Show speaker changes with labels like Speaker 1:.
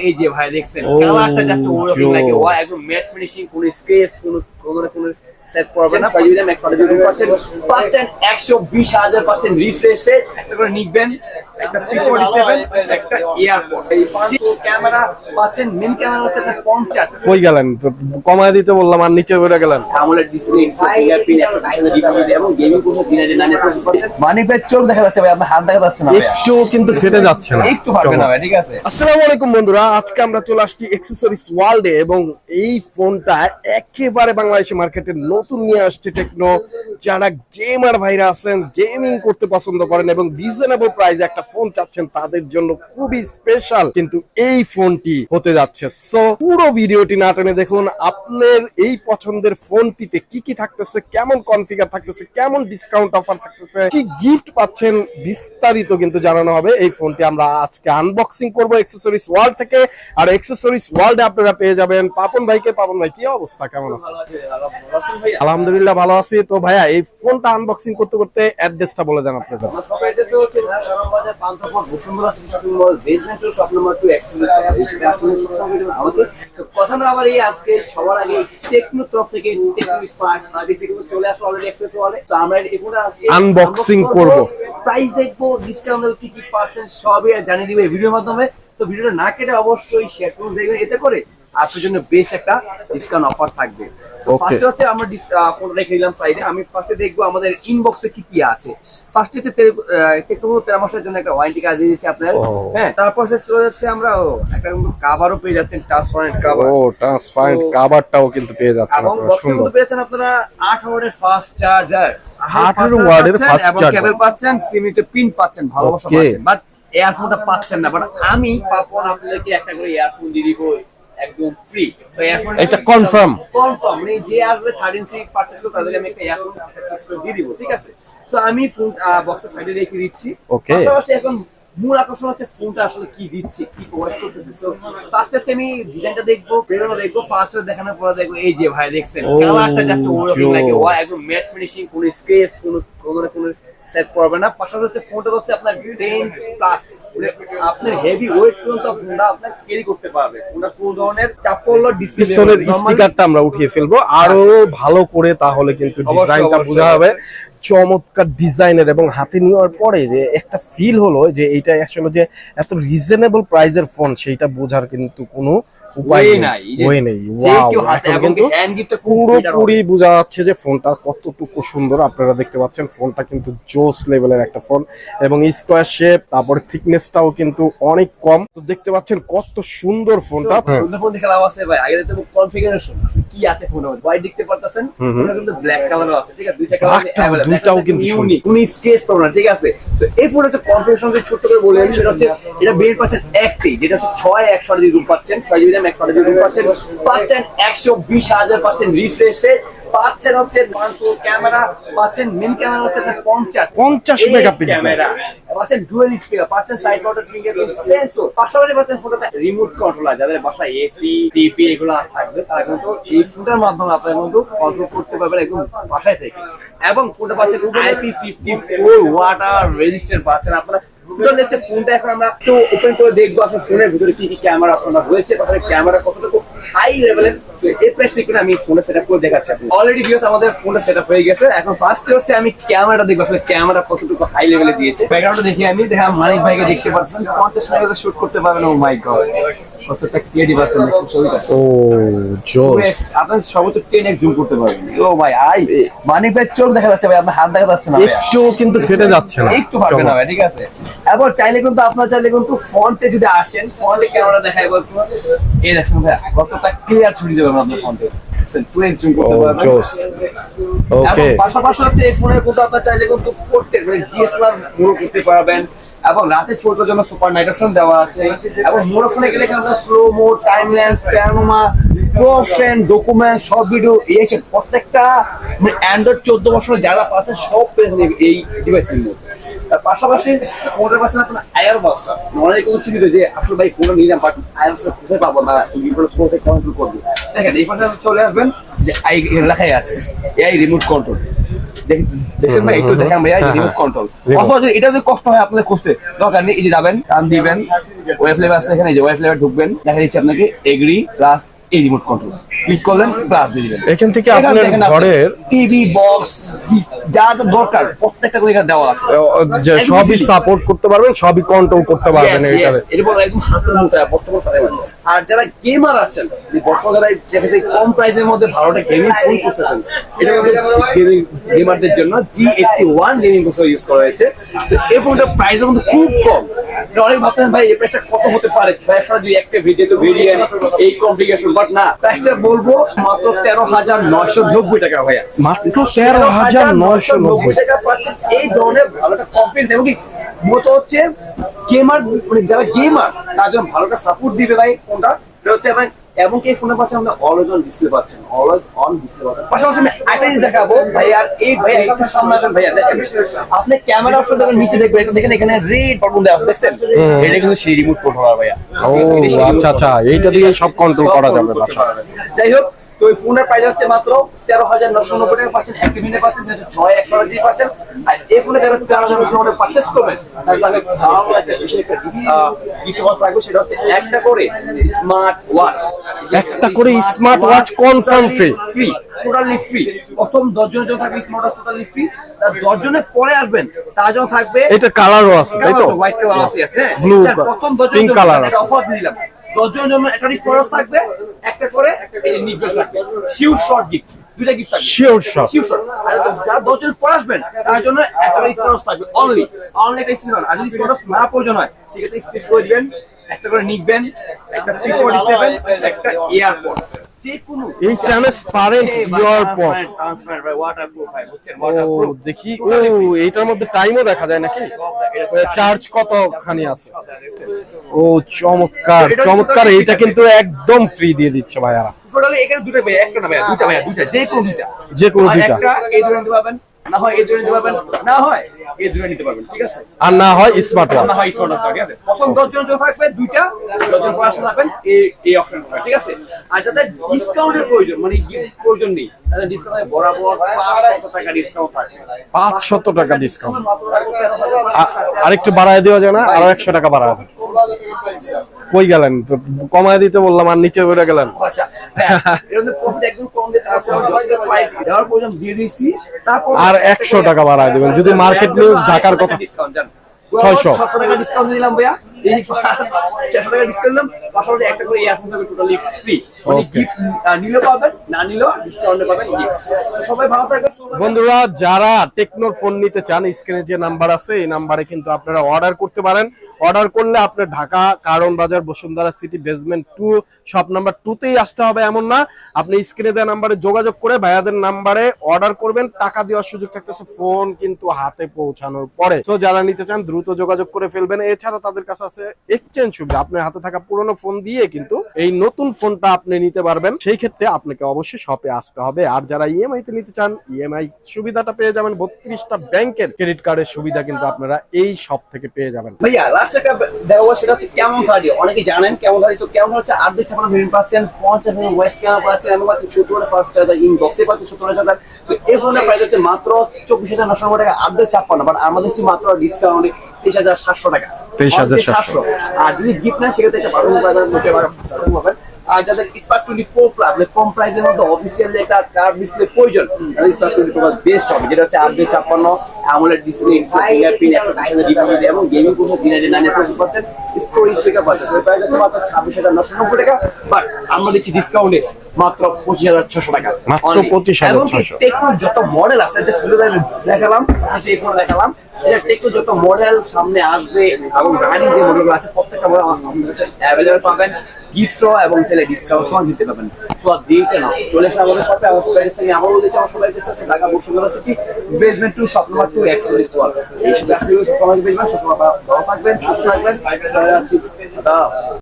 Speaker 1: এই যে ভাই দেখছেন কালারটা জাস্ট ওরকম লাগে। ওয়া একদম ম্যাট ফিনিশিং কোন স্কেচ কোন কোন কোন কোনো সেট করবে না পাঁচ জিবি এক জিবি পাচ্ছেন পাচ্ছেন একশো বিশ হাজার পাচ্ছেন রিফ্রেশ রেট একটা করে নিকবেন একটা পি ফোর্টি সেভেন একটা এয়ারপোর্ট এই ক্যামেরা পাচ্ছেন মেন ক্যামেরা হচ্ছে আপনার পঞ্চাশ
Speaker 2: কই গেলেন? কমায় দিতে বললাম আর নিচে বেড়ে গেলেন।
Speaker 1: আমলের ডিসপ্লে ফিঙ্গারপ্রিন্ট একটা ডিসপ্লে এবং গেমিং করতে জিনাইডে নাইনে পাচ্ছেন মানি ব্যাগ চোখ দেখা যাচ্ছে ভাই আপনার হাত দেখা যাচ্ছে না
Speaker 2: একটু কিন্তু ফেটে যাচ্ছে না।
Speaker 1: একটু ফাটবে না ভাই ঠিক আছে?
Speaker 2: আসসালামু আলাইকুম বন্ধুরা আজকে আমরা চলে আসছি অ্যাক্সেসরিজ ওয়ার্ল্ডে এবং এই ফোনটা একেবারে বাংলাদেশি মার্কেটে নতুন নিয়ে আসছে টেকনো যারা গেমার ভাইরা আছেন গেমিং করতে পছন্দ করেন এবং রিজনেবল প্রাইসে একটা ফোন চাচ্ছেন, তাদের জন্য খুবই স্পেশাল কিন্তু এই ফোনটি হতে যাচ্ছে। সো পুরো ভিডিওটি না টেনে দেখুন, আপনার এই পছন্দের ফোনটিতে কি কি থাকতেছে, কেমন কনফিগার থাকতেছে, কেমন ডিসকাউন্ট অফার থাকতেছে, কি গিফট পাচ্ছেন, বিস্তারিত কিন্তু জানানো হবে। এই ফোনটি আমরা আজকে আনবক্সিং করব অ্যাক্সেসরিজ ওয়ার্ল্ড থেকে। আর অ্যাক্সেসরিজ ওয়ার্ল্ডে আপনারা পেয়ে যাবেন। পাপন ভাইকে, পাপন ভাই, কি অবস্থা? কেমন আছে। আলহামদুলিল্লাহ ভালো আছি। তো ভাইয়া এই ফোনটা আনবক্সিং করতে করতে অ্যাড্রেসটা বলে দেন আপনাদের।
Speaker 1: আমার শপ অ্যাড্রেসটা হচ্ছে Dhaka Panthapath Bashundhara City shopping mall basement two shop number two exclusive হিসেবে আসলে সবসময় ভিডিও আমাকে তো কথা না আবার এই আজকে সবার আগে টেকনো তরফ থেকে টেকনো স্পার্ক কিন্তু চলে আসলো অলরেডি অ্যাক্সেস ওয়ালে তো আমরা এই ফোনটা আজকে
Speaker 2: Unboxing করব।
Speaker 1: প্রাইস দেখব ডিসকাউন্ট কি কি পাচ্ছেন সবই জানিয়ে দিবে এই ভিডিওর মাধ্যমে। তো ভিডিওটা না কেটে অবশ্যই শেয়ার করুন দেখবেন এতে করে আপনার জন্য বেস্ট একটা ডিসকাউন্ট অফার থাকবে. ফার্স্টে হচ্ছে আমরা ফোন রেখে দিলাম সাইডে আমি ফার্স্টে দেখব আমাদের ইনবক্সে কি কি আছে। ফার্স্টে হচ্ছে টেকনো তেরো মাসের জন্য একটা ওয়ারেন্টি কার্ড দিয়ে দিচ্ছে আপনার। হ্যাঁ তারপর হচ্ছে চলে যাচ্ছে আমরা একটা কাভারও পেয়ে যাচ্ছেন ট্রান্সপারেন্ট কাভার
Speaker 2: ও ট্রান্সপারেন্ট কাভারটাও কিন্তু পেয়ে যাচ্ছেন
Speaker 1: এবং বক্সের মধ্যে পেয়েছেন আপনারা আট ওয়ার্ডের ফাস্ট চার্জার
Speaker 2: 8 ওয়াটের fast
Speaker 1: এবং
Speaker 2: charger।
Speaker 1: কেবল পাচ্ছেন সিমিটে পিন পাচ্ছেন ভালোবাসা. পাচ্ছেন। বাট ইয়ারফোনটা পাচ্ছেন না। বাট আমি পাপন আপনাদেরকে একটা করে এয়ারফোন দিয়ে দিব। একদম ফ্রি সো ইয়ারফোন
Speaker 2: এটা confirm?
Speaker 1: কনফার্ম মানে যে আসবে 13 সি পারচেজ করতে তাদেরকে আমি একটা ইয়ারফোন একটা চুজ করে দিয়ে দিব ঠিক আছে? সো আমি ফোন বক্সের সাইডে রেখে দিচ্ছি।
Speaker 2: Okay.
Speaker 1: পাশাপাশি এখন মূল আকর্ষণ হচ্ছে ফোনটা আসলে কি দিচ্ছে কি প্রোভাইড করতেছে। সো ফার্স্ট হচ্ছে আমি ডিজাইনটা দেখব বেরোনো দেখব ফার্স্ট দেখানোর পরে দেখব এই যে ভাই দেখছেন কালারটা জাস্ট ওরকম লাগে। ওয়া একদম ম্যাট ফিনিশিং কোনো স্ক্র্যাচ কোনো কোনো কোনো সেট করবে না। পাশাপাশি হচ্ছে ফোনটা হচ্ছে আপনার 10 প্লাস আপনার হেভি ওয়েট পর্যন্ত ফোনটা আপনার ক্যারি করতে পারবে। ফোনটা কোনো ধরনের চাপ পড়ল
Speaker 2: ডিসপ্লের স্টিকারটা আমরা উঠিয়ে ফেলব। আরও ভালো করে তাহলে কিন্তু
Speaker 1: আচ্ছা।
Speaker 2: ডিজাইনটা বোঝা হবে। চমৎকার ডিজাইনের এবং হাতে নেওয়ার পরে যে একটা ফিল হলো যে এইটা আসলে যে এত রিজনেবল প্রাইজের ফোন সেইটা বোঝার কিন্তু কোনো নেই ওয়ে নেই
Speaker 1: কেউ হাতে এবং হ্যান্ড গিফটটা।
Speaker 2: পুরোপুরি বোঝা যাচ্ছে যে ফোনটা কতটুকু সুন্দর। আপনারা দেখতে পাচ্ছেন ফোনটা কিন্তু জোস লেভেলের একটা ফোন এবং স্কোয়ার শেপ তারপরে থিকনেসটাও কিন্তু অনেক কম। তো দেখতে পাচ্ছেন কত সুন্দর ফোনটা।
Speaker 1: সুন্দর ফোন দেখে লাভ আছে ভাই। আগে দেখতে কনফিগারেশন কি আছে মধ্যে? হোয়াইট দেখতে পারতেছেন?
Speaker 2: হুম।
Speaker 1: কিন্তু ব্ল্যাক কালারও আছে ঠিক আছে? দুইটা কালার
Speaker 2: দুইটাও কিন্তু
Speaker 1: ইউনিক কোন স্কেচ পাবো না ঠিক আছে? তো এই ফোন হচ্ছে কনফিগারেশন যে ছোট্ট করে বলে আমি সেটা হচ্ছে এটা বের পাচ্ছেন একটি যেটা হচ্ছে ছয় একশো জিবি রুম পাচ্ছেন। ছয় জিবি একশো রুম পাচ্ছেন। পাচ্ছেন একশো বিশ হাজার পাচ্ছেন রিফ্রেশ রেট পাচ্ছেন হচ্ছে ক্যামেরা পাচ্ছেন মেন ক্যামেরা হচ্ছে আপনার পঞ্চাশ
Speaker 2: 50 মেগাপিক্সেল।
Speaker 1: ক্যামেরা পাচ্ছেন ডুয়েল স্পিকার পাচ্ছেন সাইড মাউন্টেড ফিঙ্গারপ্রিন্ট সেন্সর পাশাপাশি পাচ্ছেন ফোনটাতে রিমোট কন্ট্রোলার যাদের বাসায় এসি টিভি এগুলো থাকবে তারা কিন্তু এই ফোনটার মাধ্যমে আপনারা কিন্তু কন্ট্রোল করতে পারবেন একদম বাসায় থেকে। এবং ফোনটা পাচ্ছেন IP fifty four water resistant পাচ্ছেন আপনারা হচ্ছে ফোনটা এখন আমরা একটু ওপেন করে দেখব, আসলে ফোনের ভিতরে কি কি ক্যামেরা আপনার রয়েছে ক্যামেরা কতটুকু হাই লেভেলের আমি ফোনে সেটআপ করে আমাদের ফোনটা সেটআপ হয়ে গেছে। এখন ফার্স্টে হচ্ছে আমি দেখব, আসলে ক্যামেরা কতটুকু হাই লেভেলে দিয়েছে। দেখি আমি, দেখা, মানিক ভাইকে দেখতে পাচ্ছেন পঞ্চাশ মেগাপিক্সেল শুট করতে পারবেন ও মাই গড কতটা ক্লিয়ারিটি পাচ্ছেন দেখছেন ছবিটা।
Speaker 2: ও জোস
Speaker 1: আপনার সর্বোচ্চ টেন এক্স জুম করতে পারবেন। ও ভাই আই মানিক ভাই চোখ দেখা যাচ্ছে ভাই আপনার হাত দেখা যাচ্ছে না
Speaker 2: একটু কিন্তু ফেটে যাচ্ছে না।
Speaker 1: একটু পারবে না ভাই ঠিক আছে? এবার চাইলে কিন্তু আপনার চাইলে কিন্তু ফন্টে যদি আসেন ফন্টে ক্যামেরা দেখায় বলতো এই দেখছেন ভাই কতটা ক্লিয়ার ছবি দেবেন আপনার ফন্টে এক্স জুম করতে পারবেন। এবং পাশাপাশি হচ্ছে এই ফোনের কিন্তু আপনার চাইলে কিন্তু পোর্ট্রেট মানে ডিএসএলআর মোড় করতে পারবেন। এবং রাতে ছোট জন্য সুপার নাইট অপশন দেওয়া আছে। এবং মোড় ফোনে গেলে কিন্তু slow mode time lapse panorama option document সব ভিডিও এই প্রত্যেকটা মানে অ্যান্ড্রয়েড চোদ্দ বছরের যারা পাচ্ছে, সব পেয়ে এই ডিভাইসের মধ্যে। তার পাশাপাশি ফোনের পাচ্ছেন আপনার আয়ার বাসটা অনেকে চিন্তিত যে আসলে ভাই ফোনটা নিলাম বাট আয়ার কোথায় পাবো না? কোথায় কন্ট্রোল করব? দেখেন এই ফোনটা চলে আসবেন যে আই লেখাই আছে এই রিমোট কন্ট্রোল দেখ- ভাই? একটু দেখেন ভাইয়া রিমোট। কন্ট্রোল অথবা এটা যদি কষ্ট হয় আপনাদের খুঁজতে দরকার নেই এই যে যাবেন টান দিবেন ওয়েব ফ্লেভার আছে এখানে যে ওয়েব ফ্লেভার ঢুকবেন দেখা দিচ্ছে আপনাকে এগ্রি প্লাস এই রিমোট কন্ট্রোল ক্লিক করলেন প্লাস দিয়ে দিবেন।
Speaker 2: এখান থেকে আপনার ঘরের
Speaker 1: টিভি বক্স যা যা দরকার প্রত্যেকটা করে এখানে দেওয়া আছে।
Speaker 2: যে সবই সাপোর্ট করতে পারবেন সবই কন্ট্রোল করতে পারবেন
Speaker 1: এটা একদম হাতের বর্তমান মানে। আর যারা গেমার আছেন বর্তমান দেখা যায় কম প্রাইসের মধ্যে ভালোটা গেমিং ফোন করতেছেন এটা গেমিং গেমারদের জন্য G eighty one gaming processor use করা হয়েছে। So, এই ফোনটার প্রাইস কিন্তু খুব কম। অনেক ভাবতেন ভাই এই প্রাইসটা কত হতে পারে? ছয় একশো দুই একটা ভিডিও তো ভেরিয়েন্ট এই কমপ্লিকেশন বাট না। প্রাইসটা বলব মাত্র তেরো হাজার নয়শো নব্বই টাকা ভাইয়া।
Speaker 2: মাত্র তেরো হাজার নয়শো নব্বই।
Speaker 1: টাকা পাচ্ছেন। এই ধরনের ভালো একটা কনফিডেন্স এবং কি মূলত হচ্ছে গেমার মানে যারা গেমার তার জন্য ভালো একটা সাপোর্ট দিবে ভাই ফোনটা। এটা হচ্ছে এবং এবং কি ফোনে পাচ্ছেন আমরা অলওয়েজ অন ডিসপ্লে পাচ্ছেন অলওয়েজ অন ডিসপ্লে পাচ্ছেন। পাশাপাশি আমি একটা জিনিস দেখাবো ভাই আর এই ভাই একটু সামনে আসেন ভাইয়া আপনি ক্যামেরা অপশন দেখেন নিচে দেখবেন এটা দেখেন এখানে রেড বাটন দেওয়া আছে দেখছেন? এটা কিন্তু সেই রিমোট কন্ট্রোলার ভাইয়া।
Speaker 2: ও আচ্ছা আচ্ছা এইটা দিয়ে সব কন্ট্রোল করা যাবে বাসায়
Speaker 1: যাই হোক তো ওই ফোনের প্রাইস হচ্ছে মাত্র তেরো হাজার নশো নব্বই টাকা পাচ্ছেন একটি মিনিটে পাচ্ছেন ছয় একশো জি পাচ্ছেন আর এই ফোনে যারা তেরো হাজার নশো নব্বই পারচেস করবেন তাহলে ভালো একটা বিশেষ একটা গিফট থাকবে সেটা হচ্ছে একটা করে স্মার্ট ওয়াচ
Speaker 2: একটা করে smart watch confirm free
Speaker 1: free totally free প্রথম দশ জনের জন্য থাকবে স্মার্ট ওয়াচ টোটালি ফ্রি তার দশ জনের পরে আসবেন তার জন্য থাকবে
Speaker 2: এটা কালারও আছে তাই তো?
Speaker 1: হোয়াইট কালার আছে হ্যাঁ? প্রথম দশ জনের
Speaker 2: আছে।
Speaker 1: অফার দিয়ে দিলাম। দশ জনের জন্য একটা স্পন্সর থাকবে থাকবে। শিওর শর্ট গিফট দুইটা গিফট থাকবে। শিওর শর্ট আর যারা দশ জন পরে আসবেন তার জন্য একটা করে থাকবে অনলি অনলি একটা স্পন্সর আর যদি স্পন্সর না প্রয়োজন হয় সেক্ষেত্রে স্পিড করে দিবেন একটা করে নিকবেন একটা পি ফোর্টি সেভেন একটা এয়ারপোর্ট
Speaker 2: ট্রান্সপারেন্ট
Speaker 1: ট্রান্সপারেন্ট ভাই ওয়াটারপ্রুফ ভাই বুঝছেন? ওয়াটারপ্রুফ
Speaker 2: দেখি। ও এইটার মধ্যে টাইমও দেখা যায় নাকি? চার্জ কতখানি আছে? ও চমৎকার চমৎকার। এইটা কিন্তু একদম ফ্রি দিয়ে দিচ্ছে ভাইয়ারা।
Speaker 1: টোটালি এখানে দুটো ভাই একটা না ভাই দুইটা ভাই দুইটা যে কোনো দুইটা।
Speaker 2: যে কোনো দুইটা।
Speaker 1: একটা এই দুটো নিতে পারবেন না হয় এই দুটো নিতে পারবেন না হয় এই দুটো নিতে পারবেন ঠিক আছে?
Speaker 2: আর না হয় স্মার্ট
Speaker 1: না হয় স্মার্ট ওয়াচ ঠিক আছে? প্রথম দশ জন জন্য থাকবে দুইটা দশ জন পরে আসলে থাকবেন এই এই অপশন ঠিক আছে? আর যাদের ডিসকাউন্টের প্রয়োজন মানে gift প্রয়োজন নেই তাদের ডিসকাউন্ট বরাবর পাঁচশত টাকা ডিসকাউন্ট থাকবে।
Speaker 2: পাঁচশত টাকা ডিসকাউন্ট আরেকটু বাড়ায় দেওয়া যায় না আরও একশো টাকা বাড়ায়। কই গেলেন? কমায় দিতে বললাম আর নিচে বেড়ে গেলেন।
Speaker 1: আচ্ছা হ্যাঁ, এর মধ্যে profit একদম দিয়ে দিয়েছি। তারপর
Speaker 2: আর 100 টাকা বাড়ায় দিবেন। যদি market news ঢাকার কথা।
Speaker 1: ডিসকাউন্ট জান।
Speaker 2: 600
Speaker 1: ছশো টাকা ডিসকাউন্ট দিলাম ভাইয়া। এই ছশো টাকা ডিসকাউন্ট দিলাম পাশাপাশি একটা করে ইয়ারফোন থাকবে টোটালি ফ্রি মানে গিফট নিলেও পাবেন না নিলেও ডিসকাউন্টে পাবেন সবাই ভালো থাকবেন।
Speaker 2: বন্ধুরা যারা টেকনোর ফোন নিতে চান স্ক্রিনে যে নাম্বার আছে এই নাম্বারে কিন্তু আপনারা অর্ডার করতে পারেন। অর্ডার করলে আপনার ঢাকা, কারণ বাজার, Bashundhara City basement two shop number টুতেই আসতে হবে, এমন না। আপনি স্ক্রিনে দেওয়া নাম্বারে যোগাযোগ করে ভাইয়াদের নাম্বারে অর্ডার করবেন, টাকা দেওয়ার সুযোগ থাকতেছে ফোন কিন্তু হাতে পৌঁছানোর পরে। তো যারা নিতে চান, দ্রুত যোগাযোগ করে ফেলবেন। এছাড়া তাদের কাছে আছে এক্সচেঞ্জ সুবিধা। আপনার হাতে থাকা পুরনো ফোন দিয়ে কিন্তু এই নতুন ফোনটা আপনি নিতে পারবেন। সেই ক্ষেত্রে আপনাকে অবশ্যই শপে আসতে হবে। আর যারা ইএমআই তে নিতে চান ইএমআই সুবিধাটা পেয়ে যাবেন। বত্রিশটা ব্যাংকের ক্রেডিট কার্ডের সুবিধা কিন্তু আপনারা এই শপ থেকে পেয়ে যাবেন।
Speaker 1: ভাইয়া লাস্ট একটা দেওয়া সেটা হচ্ছে কেমন থার্টি অনেকে জানেন কেমন থার্টি তো কেমন হচ্ছে? আট দিয়ে ছাপানো ভেরিয়েন্ট পাচ্ছেন পঞ্চাশ ওয়েস্ট ক্যামেরা পাচ্ছেন আমি পাচ্ছেন সত্তর হাজার ফার্স্ট চার্জার ইনবক্সে পাচ্ছি সত্তর হাজার। তো এই ধরনের প্রাইস হচ্ছে মাত্র চব্বিশ হাজার নশো টাকা আট দিয়ে ছাপ্পান্ন। বাট আমাদের হচ্ছে মাত্র ডিসকাউন্টে তেইশ হাজার সাতশো টাকা।
Speaker 2: 23,700
Speaker 1: আর যদি গিফট নেন সেক্ষেত্রে একটা বারো লোকে পাবেন আর যাদের স্পার্ক টোয়েন্টি প্রো প্লাস কম প্রাইসের মধ্যে অফিসিয়াল একটা কার ডিসপ্লে প্রয়োজন। তাদের স্পার্ক টোয়েন্টি প্রো বেস্ট হবে যেটা হচ্ছে আট দুই ছাপ্পান্ন আমলের ডিসপ্লে ফিঙ্গারপ্রিন্ট একশো পিছনে ডিসপ্লে এবং গেমিং জিনা যে নাইনে পয়সা পাচ্ছেন স্টোরি স্পিকার পাচ্ছেন। সেটা প্রাইস হচ্ছে মাত্র ছাব্বিশ হাজার নশো নব্বই টাকা বাট আমরা দিচ্ছি ডিসকাউন্টে মাত্র পঁচিশ হাজার ছশো টাকা।
Speaker 2: মাত্র। 25,600
Speaker 1: এবং কি টেকনোর যত মডেল আছে জাস্ট দেখালাম সেই ফোন দেখালাম। টেকনো যত মডেল সামনে আসবে এবং গাড়ির যে মডেলগুলো আছে, প্রত্যেকটা মডেল অ্যাভেলেবল পাবেন। গিফট এবং ছেলে ডিসকাউন্ট সহ নিতে পাবেন সো আর দেরিতে না, চলে এসে আমাদের শপে আমার সবাই অ্যাড্রেসটা আমি আবার বলেছি, আমার সবাই অ্যাড্রেসটা হচ্ছে Dhaka Bashundhara City basement two shop number two express wall এই সব আসলে সবসময় পেয়ে সবসময় ভালো থাকবেন, সুস্থ থাকবেন। চলে যাচ্ছি দাদা।